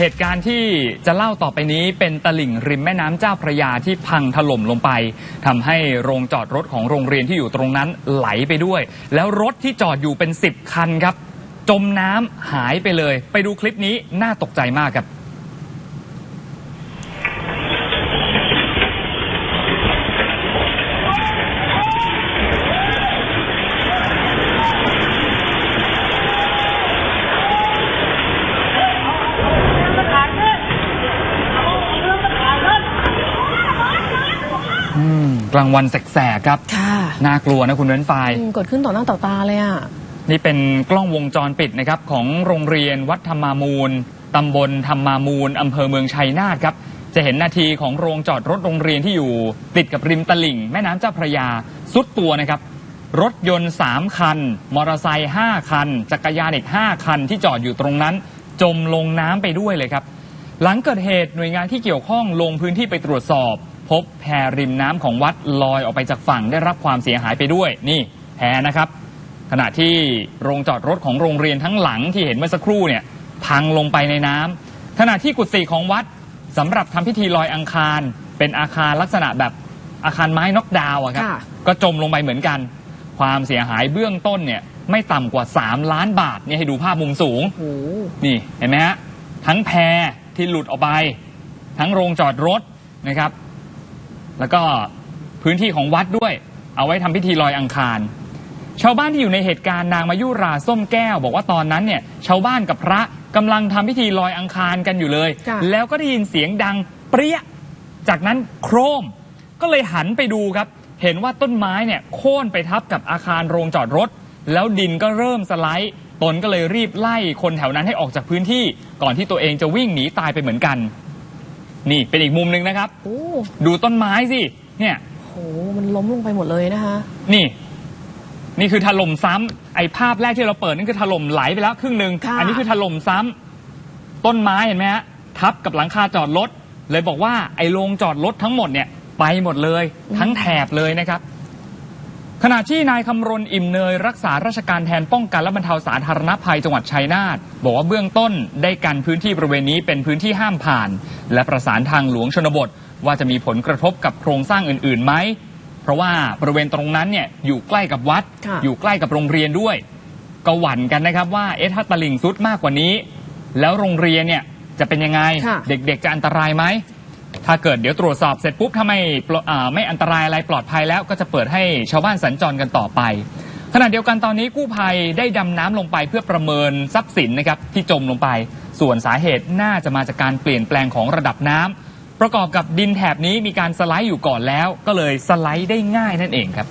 เหตุการณ์ที่จะเล่าต่อไปนี้เป็นตลิ่งริมแม่น้ำเจ้าพระยาที่พังถล่มลงไปทำให้โรงจอดรถของโรงเรียนที่อยู่ตรงนั้นไหลไปด้วย แล้วรถที่จอดอยู่เป็น 10 คันครับ จมน้ำหายไปเลย ไปดูคลิปนี้น่าตกใจมากครับ กลางวันแสกๆครับ ค่ะน่ากลัวนะคุณเว้นไฟล์อืมเกิดขึ้นต่อหน้าต่อตาเลยอะ นี่เป็นกล้องวงจรปิดนะครับของโรงเรียนวัดธรรมามูล ตำบลธรรมามูล อำเภอเมืองชัยนาทครับ จะเห็นนาทีของโรงจอดรถโรงเรียนที่อยู่ ติดกับริมตลิ่ง แม่น้ำเจ้าพระยาสุดตัวนะครับ รถยนต์ 3 คัน มอเตอร์ไซค์5คัน จักรยานอีก 5 คันที่จอดอยู่ตรงนั้น จมลงน้ำไปด้วยเลยครับ หลังเกิดเหตุหน่วยงานที่เกี่ยวข้องลงพื้นที่ไปตรวจสอบ พบแพริมน้ำของวัดลอยออกไปจากฝั่งได้รับความเสียหายไปด้วยนี่แพนะครับ ขณะที่โรงจอดรถของโรงเรียนทั้งหลังที่เห็นเมื่อสักครู่เนี่ยพังลงไปในน้ำขณะที่กุฏิของวัดสำหรับทำพิธีลอยอังคาร เป็นอาคารลักษณะแบบอาคารไม้น็อกดาวน์อะครับ ค่ะ ก็จมลงไปเหมือนกัน ความเสียหายเบื้องต้นเนี่ยไม่ต่ำกว่า 3 ล้านบาทเนี่ยให้ดูภาพมุมสูง โอ้โหนี่เห็นไหมฮะทั้งแพรที่หลุดออกไป ทั้งโรงจอดรถนะครับ แล้วก็พื้นที่ของวัดด้วย เอาไว้ทำพิธีลอยอังคาร ชาวบ้านที่อยู่ในเหตุการณ์นางมายุราส้มแก้ว บอกว่าตอนนั้นเนี่ยชาวบ้านกับพระกำลังทำพิธีลอยอังคารกันอยู่เลยค่ะแล้วก็ได้ยินเสียงดังเปรี้ย จากนั้นโครมก็เลยหันไปดูครับ เห็นว่าต้นไม้เนี่ยโค่นไปทับกับอาคารโรงจอดรถ แล้วดินก็เริ่มสไลด์ตนก็เลยรีบไล่คนแถวนั้นให้ออกจากพื้นที่ ก่อนที่ตัวเองจะวิ่งหนีตายไปเหมือนกัน นี่เป็นอีกมุมหนึ่งนะครับ โอ้ดูต้นไม้สิ เนี่ย โห มันล้มลงไปหมดเลยนะคะ นี่ นี่คือถล่มซ้ำไอ้ภาพแรกที่เราเปิดนั่นคือถล่มไหลไปแล้วครึ่งหนึ่งค่ะ อันี้คือถล่มซ้ำต้นไม้เห็นไหมฮะทับกับหลังคาจอดรถเลยบอกว่าไอ้โรงจอดรถทั้งหมดเนี่ยไปหมดเลย ทั้งแถบเลยนะครับ ขณะที่นายคำรณอิ่มเนย รักษาราชการแทนป้องกันและบรรเทาสาธารณภัยจังหวัดชัยนาทบอกว่าเบื้องต้นได้กันพื้นที่บริเวณนี้เป็นพื้นที่ห้ามผ่าน และประสานทางหลวงชนบท ว่าจะมีผลกระทบกับโครงสร้างอื่นๆไหมเพราะว่าบริเวณตรงนั้นเนี่ยอยู่ใกล้กับวัดค่ะอยู่ใกล้กับโรงเรียนด้วย ก็หวั่นกันนะครับว่าเอ๊ะถ้าตลิ่งซุดมากกว่านี้ แล้วโรงเรียนเนี่ยจะเป็นยังไงค่ะเด็กๆจะอันตรายไหม ถ้าเกิดเดี๋ยวตรวจสอบเสร็จปุ๊บถ้าไม่ปลออ่าไม่อันตรายอะไรปลอดภัยแล้วก็จะเปิดให้ชาวบ้านสัญจรกันต่อไป ขณะเดียวกันตอนนี้กู้ภัยได้ดำน้ำลงไปเพื่อประเมินทรัพย์สินนะครับที่จมลงไป ส่วนสาเหตุน่าจะมาจากการเปลี่ยนแปลงของระดับน้ำประกอบกับดินแถบนี้มีการสไลด์อยู่ก่อนแล้ว ก็เลยสไลด์ได้ง่ายนั่นเองครับ